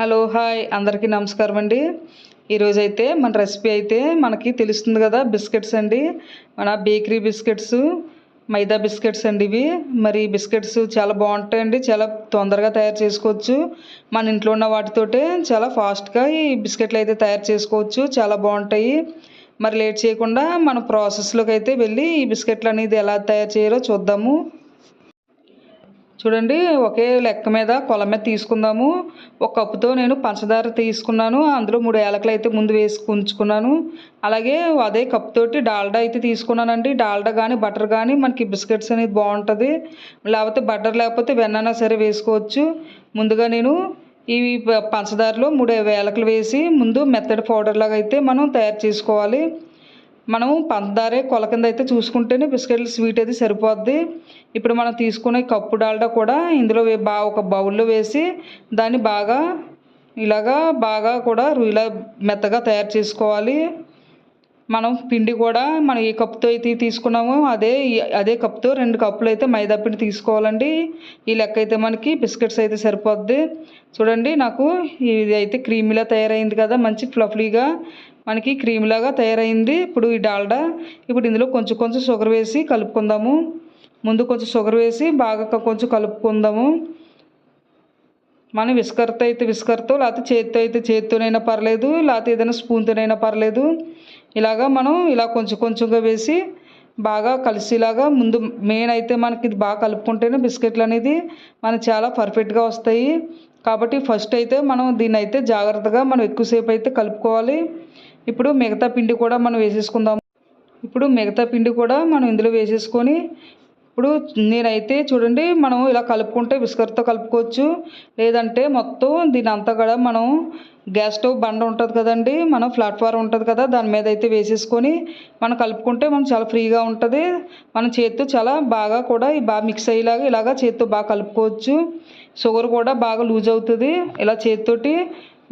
Hello hi. అందరికీ నమస్కారం అండి. ఈరోజు అయితే మన రెసిపీ అయితే మనకి తెలుస్తుంది కదా బిస్కెట్స్ అండి. మన బేకరీ బిస్కెట్స్ మైదా బిస్కెట్స్ అండి ఇవి. మరి ఈ బిస్కెట్స్ చాలా బాగుంటాయండి చాలా తొందరగా తయారు చేసుకోవచ్చు. మన ఇంట్లో ఉన్న వాటితోటే చాలా ఫాస్ట్గా ఈ బిస్కెట్లు అయితే తయారు చేసుకోవచ్చు. చాలా బాగుంటాయి. మరి లేట్ చేయకుండా మన ప్రాసెస్లోకి అయితే వెళ్ళి ఈ బిస్కెట్లు అనేది ఎలా తయారు చేయాలో చూద్దాము. చూడండి ఒకే లెక్క మీద కొల మీద తీసుకుందాము. ఒక కప్పుతో నేను పంచదార తీసుకున్నాను. అందులో మూడు ఏలకలు అయితే ముందు వేసి ఉంచుకున్నాను. అలాగే అదే కప్ తోటి డాల్డా అయితే తీసుకున్నానండి. డాల్డా కానీ బటర్ కానీ మనకి బిస్కెట్స్ అనేది బాగుంటుంది. లేకపోతే బటర్ లేకపోతే వెన్నైనా సరే వేసుకోవచ్చు. ముందుగా నేను ఈ ప- పంచదారలో మూడు ఏలకలు వేసి ముందు మెత్తడి పౌడర్ లాగా అయితే మనం తయారు చేసుకోవాలి. మనం పంచదారే కొల కింద అయితే చూసుకుంటేనే బిస్కెట్లు స్వీట్ అయితే సరిపోద్ది. ఇప్పుడు మనం తీసుకునే కప్పు డాల్డా కూడా ఇందులో బా బాగా ఒక బౌల్లో వేసి దాన్ని బాగా ఇలాగా బాగా కూడా రు- ఇలా మెత్తగా తయారు చేసుకోవాలి. మనం పిండి కూడా మనం ఏ కప్తో అయితే తీసుకున్నామో అదే అదే కప్తో రెండు కప్పులు అయితే మైదా పిండి తీసుకోవాలండి. ఈ లెక్క అయితే మనకి బిస్కెట్స్ అయితే సరిపోద్ది. చూడండి నాకు ఇది అయితే క్రీమీలా తయారైంది కదా మంచి ఫ్లఫీగా మనకి క్రీమ్ లాగా తయారైంది. ఇప్పుడు ఈ డాల్డా ఇప్పుడు ఇందులో కొంచెం కొంచెం షుగర్ వేసి కలుపుకుందాము. ముందు కొంచెం షుగర్ వేసి బాగా కొంచెం కలుపుకుందాము. మనం విస్కర్తో అయితే విస్కర్తో లేకపోతే చేతితో అయితే చేతితోనైనా పర్లేదు లేకపోతే ఏదైనా స్పూన్తోనైనా పర్లేదు. ఇలాగా మనం ఇలా కొంచెం కొంచెంగా వేసి బాగా కలిసేలాగా ముందు మెయిన్ అయితే మనకి ఇది బాగా కలుపుకుంటేనే బిస్కెట్లు అనేది మనకి చాలా పర్ఫెక్ట్గా వస్తాయి. కాబట్టి ఫస్ట్ అయితే మనం దీన్ని అయితే జాగ్రత్తగా మనం ఎక్కువసేపు అయితే కలుపుకోవాలి. ఇప్పుడు మిగతా పిండి కూడా మనం వేసేసుకుందాం. ఇప్పుడు మిగతా పిండి కూడా మనం ఇందులో వేసేసుకొని ఇప్పుడు నేనైతే చూడండి మనం ఇలా కలుపుకుంటే విస్కర్తో కలుపుకోవచ్చు. లేదంటే మొత్తం దీని అంతా కూడా మనం గ్యాస్ స్టవ్ బండ ఉంటుంది కదండి మనం ప్లాట్ఫార్మ్ ఉంటుంది కదా దాని మీద అయితే వేసేసుకొని మనం కలుపుకుంటే మనం చాలా ఫ్రీగా ఉంటుంది. మన చేతితో చాలా బాగా కూడా బాగా మిక్స్ అయ్యేలాగా ఇలాగా చేతితో బాగా కలుపుకోవచ్చు. షుగర్ కూడా బాగా లూజ్ అవుతుంది ఇలా చేతితోటి.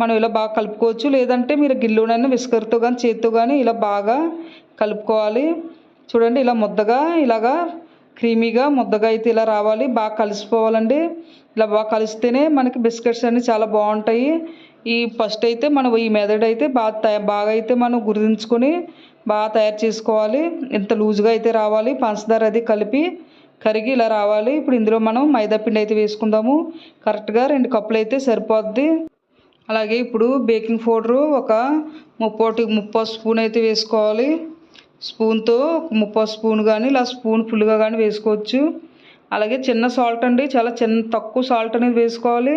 మనం ఇలా బాగా కలుపుకోవచ్చు. లేదంటే మీరు గిల్లునైనా విస్కర్తో కానీ చేతితో కానీ ఇలా బాగా కలుపుకోవాలి. చూడండి ఇలా ముద్దగా ఇలాగా క్రీమీగా ముద్దగా అయితే ఇలా రావాలి. బాగా కలిసిపోవాలండి. ఇలా బాగా కలిస్తేనే మనకి బిస్కెట్స్ అన్నీ చాలా బాగుంటాయి. ఈ ఫస్ట్ అయితే మనం ఈ మెథడ్ అయితే బాగా బాగా అయితే మనం గుర్తుంచుకొని బాగా తయారు చేసుకోవాలి. ఇంత లూజ్గా అయితే రావాలి. పంచదార అది కలిపి కరిగి ఇలా రావాలి. ఇప్పుడు ఇందులో మనం మైదా పిండి అయితే వేసుకుందాము. కరెక్ట్గా రెండు కప్పులు అయితే సరిపోద్ది. అలాగే ఇప్పుడు బేకింగ్ పౌడరు ఒక ముప్పోటి ముప్పో స్పూన్ అయితే వేసుకోవాలి. స్పూన్తో ముప్పో స్పూన్ కానీ ఇలా స్పూన్ ఫుల్గా కానీ వేసుకోవచ్చు. అలాగే చిన్న సాల్ట్ అండి చాలా చిన్న తక్కువ సాల్ట్ అనేది వేసుకోవాలి.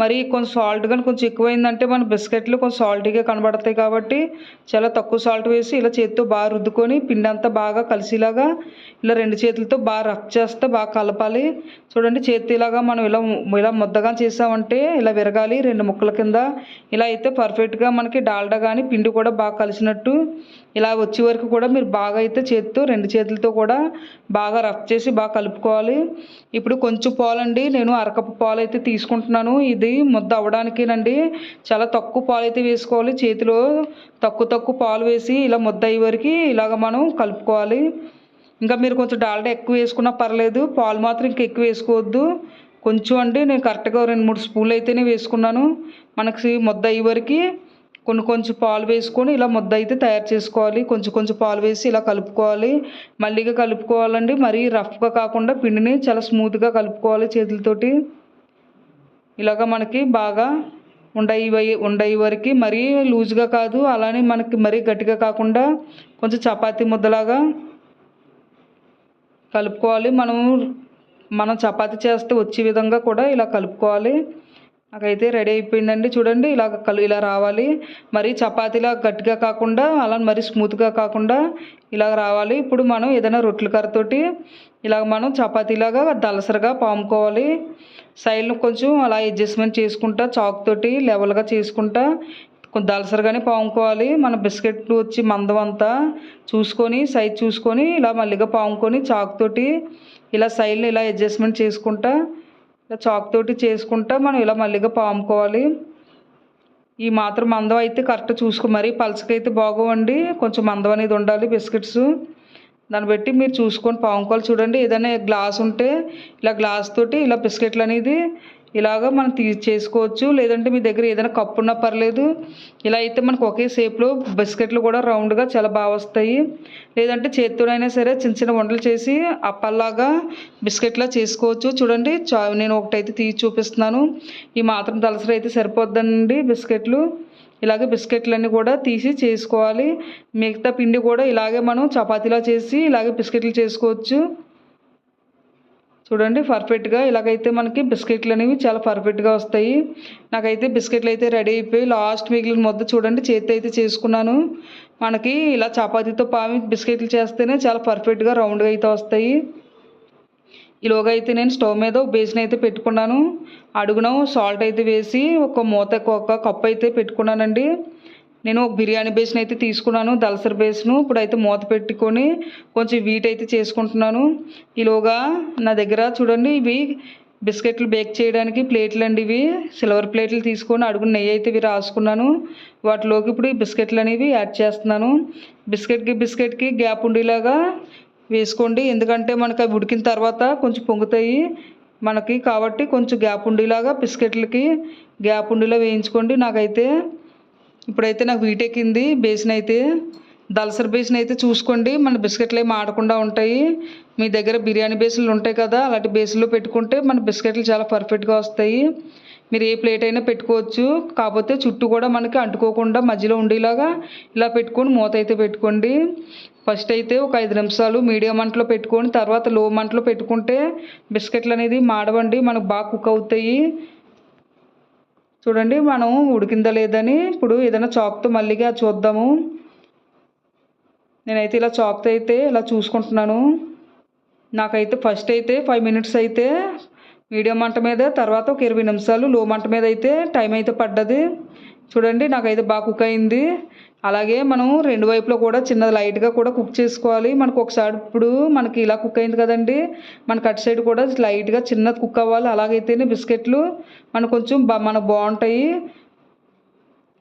మరి కొంచెం సాల్ట్ కానీ కొంచెం ఎక్కువైందంటే మన బిస్కెట్లు కొంచెం సాల్టీగా కనబడతాయి కాబట్టి చాలా తక్కువ సాల్ట్ వేసి ఇలా చేతితో బాగా రుద్దుకొని పిండి అంతా బాగా కలిసేలాగా ఇలా రెండు చేతులతో బాగా రఫ్ చేస్తే బాగా కలపాలి. చూడండి చేతి ఇలాగా మనం ఇలా ఇలా ముద్దగా చేసామంటే ఇలా విరగాలి రెండు ముక్కల కింద. ఇలా అయితే పర్ఫెక్ట్గా మనకి డాల్డా కానీ పిండి కూడా బాగా కలిసినట్టు ఇలా వచ్చే వరకు కూడా మీరు బాగా అయితే చేతితో రెండు చేతులతో కూడా బాగా రఫ్ చేసి బాగా కలుపుకోవాలి. ఇప్పుడు కొంచెం పాలండి. నేను అరకప్పు పాలు అయితే తీసుకుంటున్నాను. ఇది ముద్ద అవ్వడానికేనండి. చాలా తక్కువ పాలు అయితే వేసుకోవాలి. చేతిలో తక్కువ తక్కువ పాలు వేసి ఇలా ముద్ద అయ్యే వరకు ఇలాగ మనం కలుపుకోవాలి. ఇంకా మీరు కొంచెం డాల్డా ఎక్కువ వేసుకున్నా పర్లేదు. పాలు మాత్రం ఇంకా ఎక్కువ వేసుకోవద్దు. కొంచెం అండి. నేను కరెక్ట్గా రెండు మూడు స్పూన్లు అయితేనే వేసుకున్నాను. మనకి ముద్ద అయ్యే వరకు కొన్ని కొంచెం పాలు వేసుకొని ఇలా ముద్ద అయితే తయారు చేసుకోవాలి. కొంచెం కొంచెం పాలు వేసి ఇలా కలుపుకోవాలి. మళ్ళీగా కలుపుకోవాలండి. మరీ రఫ్గా కాకుండా పిండిని చాలా స్మూత్గా కలుపుకోవాలి చేతులతోటి. ఇలాగ మనకి బాగా ఉండయి ఉండయి వరకు మరీ లూజ్గా కాదు అలానే మనకి మరీ గట్టిగా కాకుండా కొంచెం చపాతీ ముద్దలాగా కలుపుకోవాలి. మనము మనం చపాతీ చేస్తే వచ్చే విధంగా కూడా ఇలా కలుపుకోవాలి. నాకైతే రెడీ అయిపోయిందండి చూడండి ఇలా కలు ఇలా రావాలి. మరీ చపాతీలా గట్టిగా కాకుండా అలా మరీ స్మూత్గా కాకుండా ఇలా రావాలి. ఇప్పుడు మనం ఏదైనా రొట్టెల కర్రతోటి ఇలా మనం చపాతీలాగా దలసరగా పాముకోవాలి. సైడ్ను కొంచెం అలా అడ్జస్ట్మెంట్ చేసుకుంటా చాక్ తోటి లెవెల్గా చేసుకుంటా కొంచెం దలసరగానే పాముకోవాలి. మన బిస్కెట్లు వచ్చి మందం అంతా చూసుకొని సైజ్ చూసుకొని ఇలా మళ్ళీగా పాముకొని చాక్ తోటి ఇలా సైడ్ని ఇలా అడ్జస్ట్మెంట్ చేసుకుంటా ఇలా చాక్ తోటి చేసుకుంటా మనం ఇలా మళ్ళీగా పాముకోవాలి. ఈ మాత్రం మందం అయితే కరెక్ట్ చూసుకో మరీ పలసకైతే బాగోవండి. కొంచెం మందం అనేది ఉండాలి బిస్కెట్స్. దాన్ని బట్టి మీరు చూసుకొని పాముకోవాలి. చూడండి ఏదైనా గ్లాస్ ఉంటే ఇలా గ్లాస్ తోటి ఇలా బిస్కెట్లు అనేది ఇలాగ మనం తీ చేసుకోవచ్చు. లేదంటే మీ దగ్గర ఏదైనా కప్పు ఉన్నా పర్లేదు. ఇలా అయితే మనకు ఒకే షేప్లో బిస్కెట్లు కూడా రౌండ్గా చాలా బాగా వస్తాయి. లేదంటే చేతితోనైనా సరే చిన్న చిన్న వంటలు చేసి అప్పల్లాగా బిస్కెట్లా చేసుకోవచ్చు. చూడండి చా నేను ఒకటైతే తీసి చూపిస్తున్నాను. ఈ మాత్రం దలసరి అయితే సరిపోద్దండి బిస్కెట్లు. ఇలాగే బిస్కెట్లన్నీ కూడా తీసి చేసుకోవాలి. మిగతా పిండి కూడా ఇలాగే మనం చపాతీలా చేసి ఇలాగే బిస్కెట్లు చేసుకోవచ్చు. చూడండి పర్ఫెక్ట్గా ఇలాగైతే మనకి బిస్కెట్లు అనేవి చాలా పర్ఫెక్ట్గా వస్తాయి. నాకైతే బిస్కెట్లు అయితే రెడీ అయిపోయి లాస్ట్ మిగిలిన ముద్ద చూడండి చేతి అయితే చేసుకున్నాను. మనకి ఇలా చపాతీతో పావి బిస్కెట్లు చేస్తేనే చాలా పర్ఫెక్ట్గా రౌండ్గా అయితే వస్తాయి. ఈలోగా అయితే నేను స్టవ్ మీద బేసిన్ అయితే పెట్టుకున్నాను. అడుగున సాల్ట్ అయితే వేసి ఒక మూత ఒక కప్ అయితే పెట్టుకున్నానండి. నేను ఒక బిర్యానీ బేస్ని అయితే తీసుకున్నాను దలసరి బేస్ను. ఇప్పుడు అయితే మూత పెట్టుకొని కొంచెం వీట్ అయితే చేసుకుంటున్నాను. ఈలోగా నా దగ్గర చూడండి ఇవి బిస్కెట్లు బేక్ చేయడానికి ప్లేట్లు అండి ఇవి. సిల్వర్ ప్లేట్లు తీసుకొని అడుగున నెయ్యి అయితే ఇవి రాసుకున్నాను. వాటిలోకి ఇప్పుడు ఈ బిస్కెట్లు అనేవి యాడ్ చేస్తున్నాను. బిస్కెట్కి బిస్కెట్కి గ్యాప్ ఉండేలాగా వేసుకోండి. ఎందుకంటే మనకు అవి ఉడికిన తర్వాత కొంచెం పొంగుతాయి మనకి కాబట్టి కొంచెం గ్యాప్ ఉండేలాగా బిస్కెట్లకి గ్యాప్ ఉండేలా వేయించుకోండి. నాకైతే ఇప్పుడైతే నాకు వీటెక్కింది. బేసిన్ అయితే దల్సర్ బేసిన్ అయితే చూసుకోండి. మన బిస్కెట్లు ఏమి ఆడకుండా ఉంటాయి. మీ దగ్గర బిర్యానీ బేసిన్లు ఉంటాయి కదా అలాంటి బేసిన్లో పెట్టుకుంటే మన బిస్కెట్లు చాలా పర్ఫెక్ట్గా వస్తాయి. మీరు ఏ ప్లేట్ అయినా పెట్టుకోవచ్చు. కాకపోతే చుట్టూ కూడా మనకి అంటుకోకుండా మధ్యలో ఉండేలాగా ఇలా పెట్టుకొని మూత అయితే పెట్టుకోండి. ఫస్ట్ అయితే ఒక ఐదు నిమిషాలు మీడియం మంటలో పెట్టుకొని తర్వాత లో మంటలో పెట్టుకుంటే బిస్కెట్లు అనేది మాడవండి. మనకు బాగా కుక్ అవుతాయి. చూడండి మనం ఉడికిందా లేదని ఇప్పుడు ఏదైనా చాక్తో మళ్ళీగా చూద్దాము. నేనైతే ఇలా చాక్తో అయితే ఇలా చూసుకుంటున్నాను. నాకైతే ఫస్ట్ అయితే ఫైవ్ మినిట్స్ అయితే మీడియం మంట మీద తర్వాత ఒక ఇరవై నిమిషాలు లో మంట మీద అయితే టైం అయితే పడ్డది. చూడండి నాకైతే బాగా కుక్ అయింది. అలాగే మనం రెండు వైపులో కూడా చిన్నది లైట్గా కూడా కుక్ చేసుకోవాలి. మనకు ఒకసారి ఇప్పుడు మనకి ఇలా కుక్ అయింది కదండి. మనకి అటు సైడ్ కూడా లైట్గా చిన్నది కుక్ అవ్వాలి. అలాగైతేనే బిస్కెట్లు మనకు కొంచెం బా మనకు బాగుంటాయి.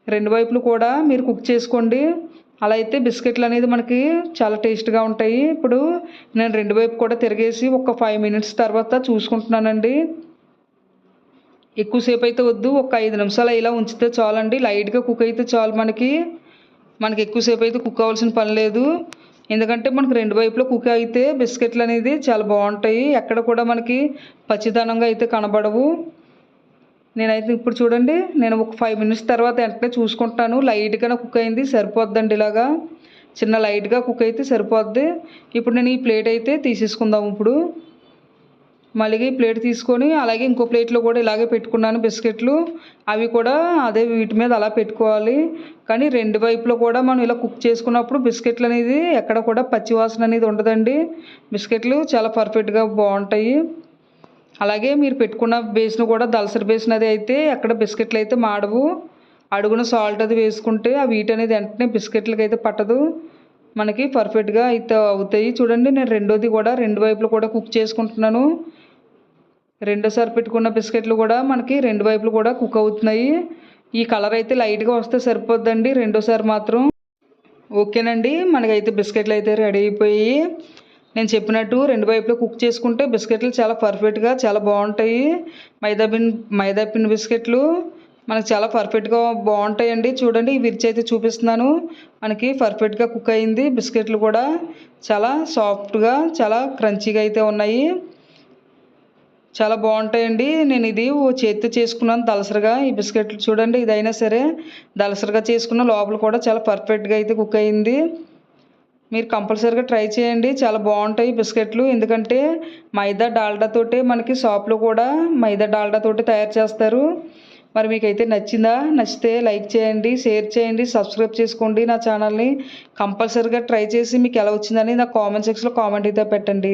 రెండు వైపులు కూడా మీరు కుక్ చేసుకోండి. అలా అయితే బిస్కెట్లు అనేది మనకి చాలా టేస్ట్గా ఉంటాయి. ఇప్పుడు నేను రెండు వైపు కూడా తిరిగేసి ఒక ఫైవ్ మినిట్స్ తర్వాత చూసుకుంటున్నానండి. ఎక్కువసేపు అయితే వద్దు. ఒక ఐదు నిమిషాలు ఇలా ఉంచితే చాలండి. లైట్గా కుక్ అయితే చాలు మనకి. మనకి ఎక్కువసేపు అయితే కుక్ అవ్వాల్సిన పని లేదు. ఎందుకంటే మనకు రెండు వైపులో కుక్ అయితే బిస్కెట్లు అనేది చాలా బాగుంటాయి. ఎక్కడ కూడా మనకి పచ్చిదనంగా అయితే కనబడవు. నేనైతే ఇప్పుడు చూడండి నేను ఒక ఫైవ్ మినిట్స్ తర్వాత వెంటనే చూసుకుంటాను. లైట్గా కుక్ అయింది సరిపోద్దండి ఇలాగా. చిన్న లైట్గా కుక్ అయితే సరిపోద్ది. ఇప్పుడు నేను ఈ ప్లేట్ అయితే తీసేసుకుందాం ఇప్పుడు. మళ్ళీ ఈ ప్లేట్ తీసుకొని అలాగే ఇంకో ప్లేట్లో కూడా ఇలాగే పెట్టుకున్నాను బిస్కెట్లు. అవి కూడా అదే వీటి మీద అలా పెట్టుకోవాలి. కానీ రెండు వైపులో కూడా మనం ఇలా కుక్ చేసుకున్నప్పుడు బిస్కెట్లు అనేది ఎక్కడ కూడా పచ్చివాసన అనేది ఉండదండి. బిస్కెట్లు చాలా పర్ఫెక్ట్గా బాగుంటాయి. అలాగే మీరు పెట్టుకున్న బేస్ను కూడా దలసరి బేసిన అది అయితే ఎక్కడ బిస్కెట్లు అయితే మాడవు. అడుగున సాల్ట్ అది వేసుకుంటే ఆ వీట్ అనేది వెంటనే బిస్కెట్లకి అయితే పట్టదు. మనకి పర్ఫెక్ట్గా అయితే అవుతాయి. చూడండి నేను రెండోది కూడా రెండు వైపులు కూడా కుక్ చేసుకుంటున్నాను. రెండోసారి పెట్టుకున్న బిస్కెట్లు కూడా మనకి రెండు వైపులు కూడా కుక్ అవుతున్నాయి. ఈ కలర్ అయితే లైట్గా వస్తే సరిపోద్దండి. రెండోసారి మాత్రం. ఓకేనండి మనకైతే బిస్కెట్లు అయితే రెడీ అయిపోయి నేను చెప్పినట్టు రెండు వైపులు కుక్ చేసుకుంటే బిస్కెట్లు చాలా పర్ఫెక్ట్గా చాలా బాగుంటాయి. మైదా బిన్ మైదా పిన్ బిస్కెట్లు. మనకు చాలా పర్ఫెక్ట్గా బాగుంటాయండి. చూడండి ఈ విరిచి అయితే చూపిస్తున్నాను. మనకి పర్ఫెక్ట్గా కుక్ అయింది. బిస్కెట్లు కూడా చాలా సాఫ్ట్గా చాలా క్రంచీగా అయితే ఉన్నాయి. చాలా బాగుంటాయండి. నేను ఇది ఓ చేతితో చేసుకున్నాను దలసరిగా. ఈ బిస్కెట్లు చూడండి ఇదైనా సరే దలసరిగా చేసుకున్న లోపల కూడా చాలా పర్ఫెక్ట్గా అయితే కుక్ అయింది. మీరు కంపల్సరీగా ట్రై చేయండి. చాలా బాగుంటాయి బిస్కెట్లు. ఎందుకంటే మైదా డాల్డా తోటే మనకి షాప్లో కూడా మైదా డాల్డా తోటి తయారు చేస్తారు. మరి మీకైతే నచ్చిందా నచ్చితే లైక్ చేయండి షేర్ చేయండి సబ్స్క్రైబ్ చేసుకోండి నా ఛానల్ని. కంపల్సరీగా ట్రై చేసి మీకు ఎలా వచ్చిందని నా కామెంట్ సెక్షన్లో కామెంట్ అయితే పెట్టండి.